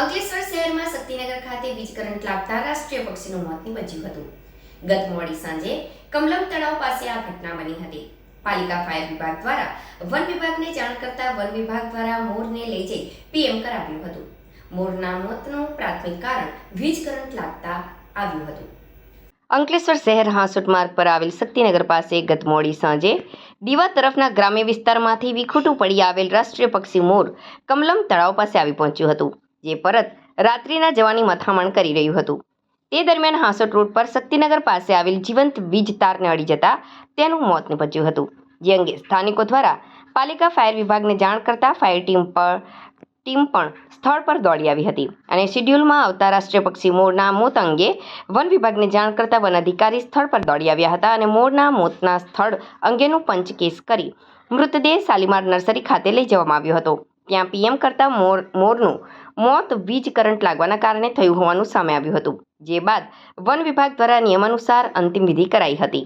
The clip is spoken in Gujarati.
અંકલેશ્વર શહેરમાં શક્તિનગર ખાતે વીજ કરંટ લાગતા રાષ્ટ્રીય પક્ષીનું મોત નિપજ્યું હતું. ગત મોડી સાંજે કમલમ તળાવ પાસે આ ઘટના બની હતી. પાલિકા ફાયર વિભાગ દ્વારા વન વિભાગને જાણ કરતા વન વિભાગ દ્વારા મોરને લઈ જઈ પીએમ કરાવ્યું હતું. મોરના મોતનું પ્રાથમિક કારણ વીજ કરંટ લાગતા આવ્યું હતું. અંકલેશ્વર શહેર હાંસુટ માર્ગ પર આવેલ શક્તિનગર પાસે ગત મોડી સાંજે દીવા તરફના ગ્રામ્ય વિસ્તારમાંથી વિખૂટું પડી આવેલ રાષ્ટ્રીય પક્ષી મોર કમલમ તળાવ પાસે આવી પહોંચ્યું હતું. જે પરત રાત્રિના જવાની મથામણ કરી રહ્યું હતું. તે દરમિયાન હાંસોટ રોડ પર શક્તિનગર પાસે આવેલ જીવંત વીજ તારને અડી જતા તેનું મોત નિપજ્યું હતું. જે અંગે સ્થાનિકો દ્વારા પાલિકા ફાયર વિભાગને જાણ કરતા ફાયર ટીમ પર ટીમ પણ સ્થળ પર દોડી આવી હતી અને શિડ્યુલમાં આવતા રાષ્ટ્રીય પક્ષી મોરના મોત અંગે વન વિભાગને જાણ કરતા વન અધિકારી સ્થળ પર દોડી આવ્યા હતા અને મોરના મોતના સ્થળ અંગેનું પંચકેસ કરી મૃતદેહ શાલીમાર નર્સરી ખાતે લઈ જવામાં આવ્યો હતો. ત્યાં પીએમ કરતા મોર, મોરનું મોત વીજ કરંટ લાગવાના કારણે થયું હોવાનું સામે આવ્યું હતું. જે બાદ વન વિભાગ દ્વારા નિયમાનુસાર અંતિમ વિધિ કરાઈ હતી.